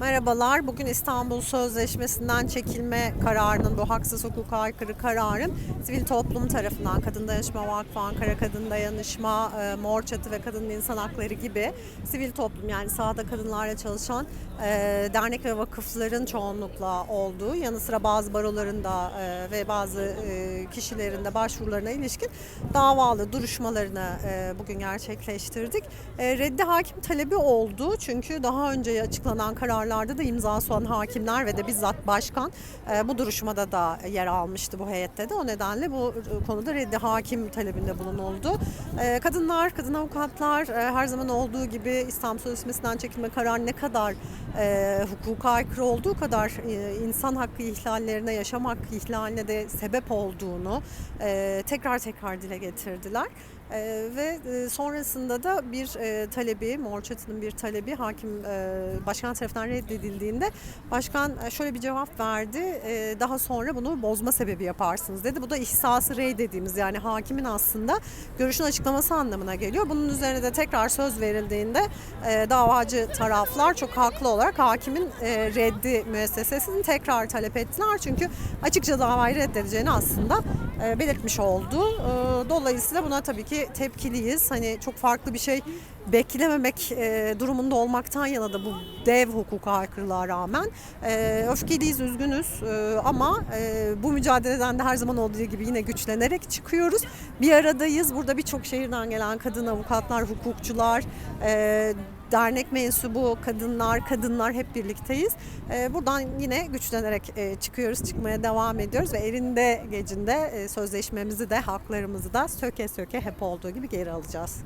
Merhabalar. Bugün İstanbul Sözleşmesi'nden çekilme kararının, bu haksız hukuka aykırı kararın sivil toplum tarafından Kadın Dayanışma Vakfı, Ankara Kadın Dayanışma, e, Mor Çatı ve Kadın İnsan Hakları gibi sivil toplum yani sahada kadınlarla çalışan e, dernek ve vakıfların çoğunlukla olduğu yanı sıra bazı baroların da e, ve bazı e, kişilerin de başvurularına ilişkin davalı duruşmalarını e, bugün gerçekleştirdik. E, reddi hakim talebi oldu çünkü daha önce açıklanan kararlarda da imzası olan hakimler ve de bizzat başkan e, bu duruşmada da yer almıştı bu heyette de. O nedenle bu e, konuda reddi hakim talebinde bulunuldu. E, kadınlar, kadın avukatlar e, her zaman olduğu gibi İstanbul Sözleşmesi'nden çekilme kararı ne kadar e, hukuka aykırı olduğu kadar insan hakkı ihlallerine, yaşam hakkı ihlaline de sebep olduğunu tekrar tekrar dile getirdiler. E, ve sonrasında da bir e, talebi, Mor bir talebi hakim e, başkan tarafından reddedildiğinde başkan e, şöyle bir cevap verdi. E, daha sonra bunu bozma sebebi yaparsınız dedi. Bu da ihsası rey dediğimiz yani hakimin aslında görüşün açıklaması anlamına geliyor. Bunun üzerine de tekrar söz verildiğinde e, davacı taraflar çok haklı olarak hakimin reddi müessesesini tekrar talep ettiler. Çünkü açıkça davayı reddedeceğini aslında belirtmiş oldu. Dolayısıyla buna tabii ki tepkiliyiz. Hani çok farklı bir şey beklememek e, durumunda olmaktan yana da bu dev hukuka aykırılığa rağmen e, öfkeliyiz, üzgünüz E, ama e, bu mücadeleden de her zaman olduğu gibi yine güçlenerek çıkıyoruz. Bir aradayız. Burada birçok şehirden gelen kadın avukatlar, hukukçular, e, dernek mensubu kadınlar, kadınlar hep birlikteyiz. Ee, Buradan yine güçlenerek e, çıkıyoruz, çıkmaya devam ediyoruz ve elinde gecinde e, sözleşmemizi de haklarımızı da söke söke hep olduğu gibi geri alacağız.